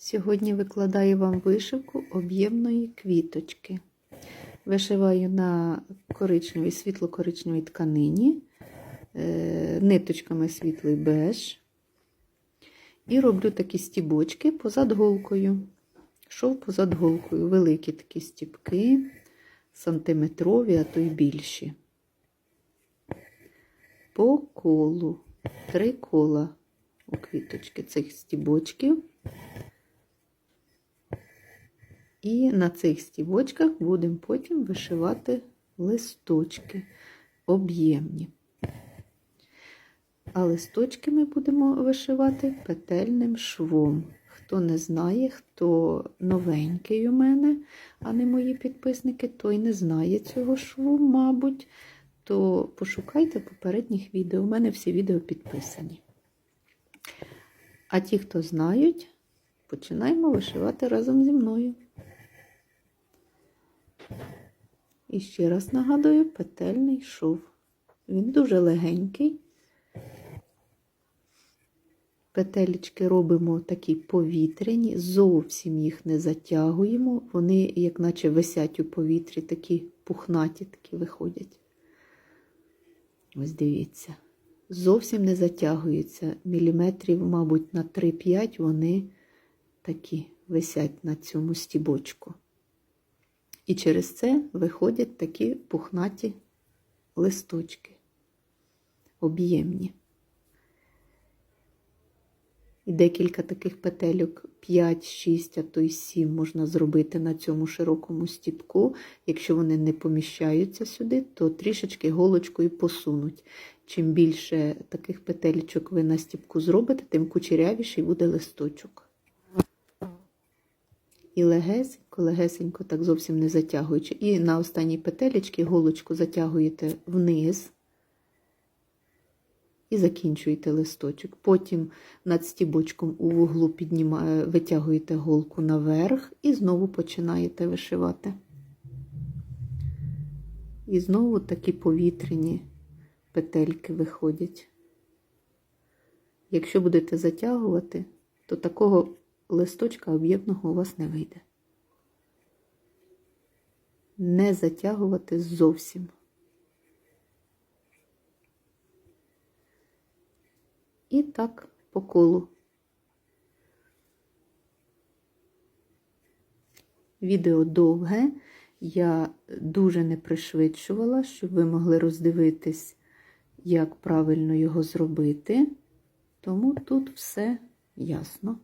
Сьогодні викладаю вам вишивку об'ємної квіточки. Вишиваю на коричневій, світло-коричневій тканині, е, ниточками світлий беж. І роблю такі стібочки позад голкою. Шов позад голкою. Великі такі стібки, сантиметрові, а то й більші. По колу. Три кола у квіточки цих стібочків. І на цих стібочках будемо потім вишивати листочки об'ємні. А листочки ми будемо вишивати петельним швом. Хто не знає, хто новенький у мене, а не мої підписники, той не знає цього шву, мабуть, то пошукайте попередніх відео. У мене всі відео підписані. А ті, хто знають, починаємо вишивати разом зі мною. І ще раз нагадую, петельний шов. Він дуже легенький. Петелечки робимо такі повітряні, зовсім їх не затягуємо. Вони, як наче висять у повітрі, такі пухнаті такі виходять. Ось дивіться. Зовсім не затягуються. Міліметрів, мабуть, на 3-5 вони такі висять на цьому стібочку. І через це виходять такі пухнаті листочки, об'ємні. І декілька таких петельок, 5, 6, а то й 7 можна зробити на цьому широкому стіпку. Якщо вони не поміщаються сюди, то трішечки голочкою посунуть. Чим більше таких петельчок ви на стіпку зробите, тим кучерявіший буде листочок. І легесенько, легесенько, так зовсім не затягуючи. І на останній петелечці голочку затягуєте вниз і закінчуєте листочок. Потім над стібочком у вуглу піднімає, витягуєте голку наверх і знову починаєте вишивати. І знову такі повітряні петельки виходять. Якщо будете затягувати, то такого листочка об'ємного у вас не вийде. Не затягувати зовсім. І так по колу. Відео довге, я дуже не пришвидшувала, щоб ви могли роздивитись, як правильно його зробити. Тому тут все ясно.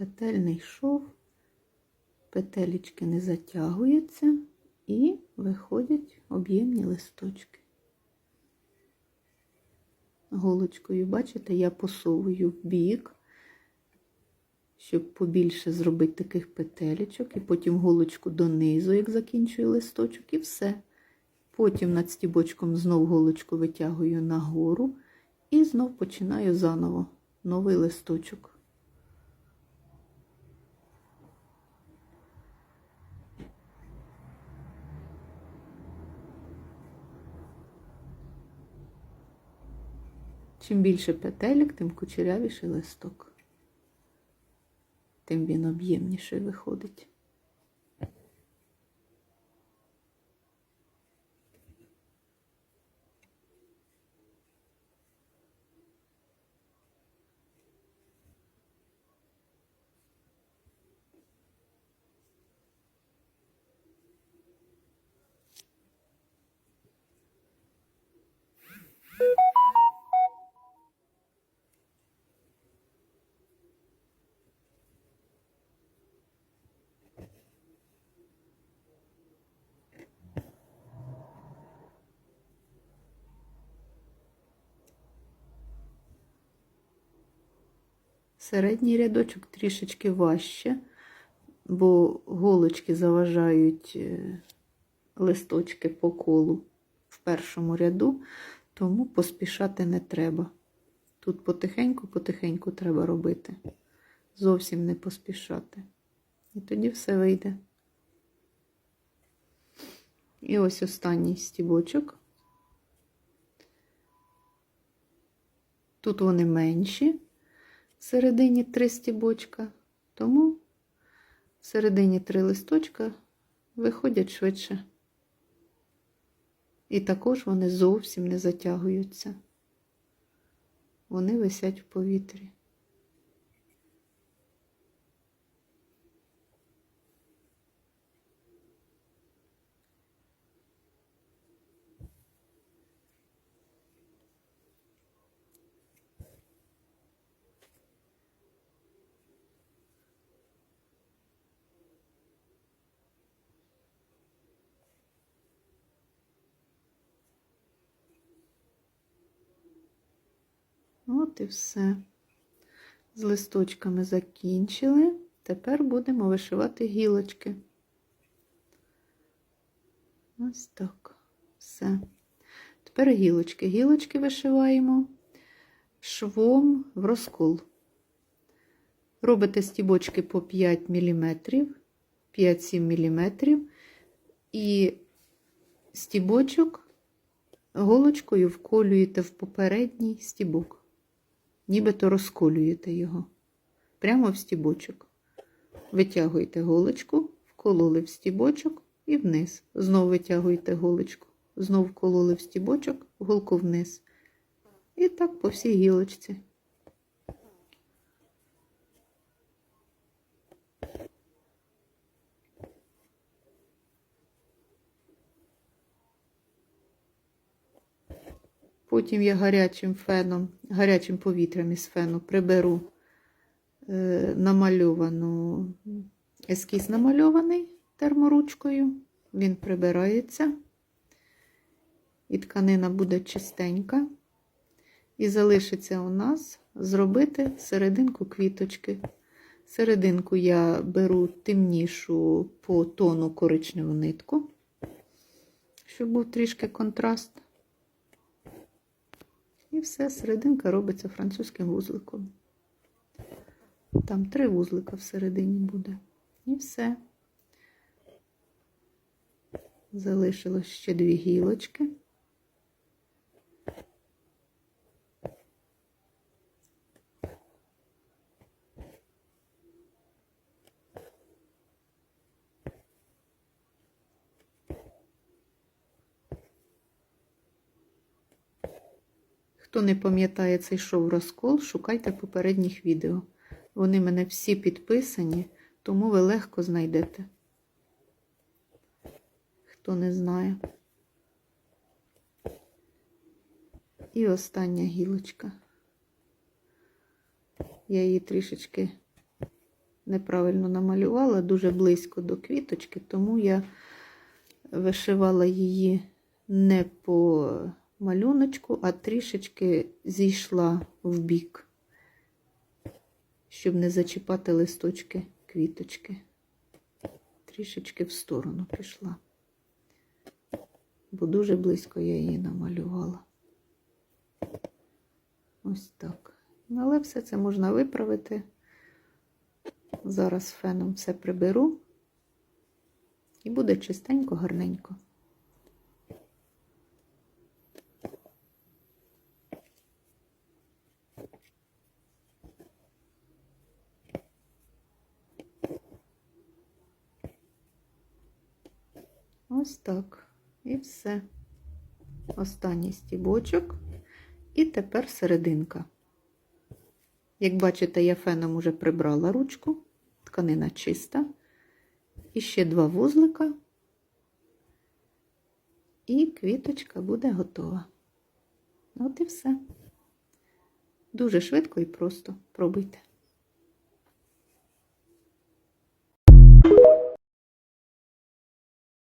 Петельний шов, петелечки не затягуються і виходять об'ємні листочки. Голочкою, бачите, я посовую в бік, щоб побільше зробити таких петелечок, і потім голочку донизу, як закінчую листочок, і все. Потім над стібочком знов голочку витягую нагору і знов починаю заново новий листочок. Чим більше петелік, тим кучерявіший листок, тим він об'ємніший виходить. Середній рядочок трішечки важче, бо голочки заважають е, листочки по колу в першому ряду, тому поспішати не треба. Тут потихеньку-потихеньку треба робити. Зовсім не поспішати. І тоді все вийде. І ось останній стібочок. Тут вони менші, всередині три стібочка, тому всередині три листочка виходять швидше. І також вони зовсім не затягуються. Вони висять в повітрі. От і все. З листочками закінчили. Тепер будемо вишивати гілочки. Ось так. Все. Тепер гілочки. Гілочки вишиваємо швом в розкол. Робите стібочки по 5 мм, 5-7 мм, і стібочок голочкою вколюєте в попередній стібок нібито розколюєте його прямо в стібочок. Витягуєте голочку, вкололи в стібочок і вниз. Знову витягуєте голочку, знову вкололи в стібочок, голку вниз. І так по всій гілочці. Потім я гарячим феном, гарячим повітрям із фену приберу е, намальовану ескіз намальований терморучкою. Він прибирається, і тканина буде чистенька. І залишиться у нас зробити серединку квіточки. Серединку я беру темнішу по тону коричневу нитку, щоб був трішки контраст. І все, серединка робиться французьким вузликом. Там три вузлика всередині буде. І все. Залишилось ще дві гілочки. Хто не пам'ятає цей шоу розкол, шукайте попередніх відео. Вони мене всі підписані, тому ви легко знайдете. Хто не знає. І остання гілочка. Я її трішечки неправильно намалювала, дуже близько до квіточки, тому я вишивала її не по малюночку, а трішечки зійшла в бік, щоб не зачіпати листочки квіточки. Трішечки в сторону пішла, бо дуже близько я її намалювала. Ось так. Але все це можна виправити. Зараз феном все приберу і буде чистенько, гарненько. Ось так. І все. Останній стібочок. І тепер серединка. Як бачите, я феном уже прибрала ручку, тканина чиста. І ще два вузлика, і квіточка буде готова. От і все. Дуже швидко і просто пробуйте.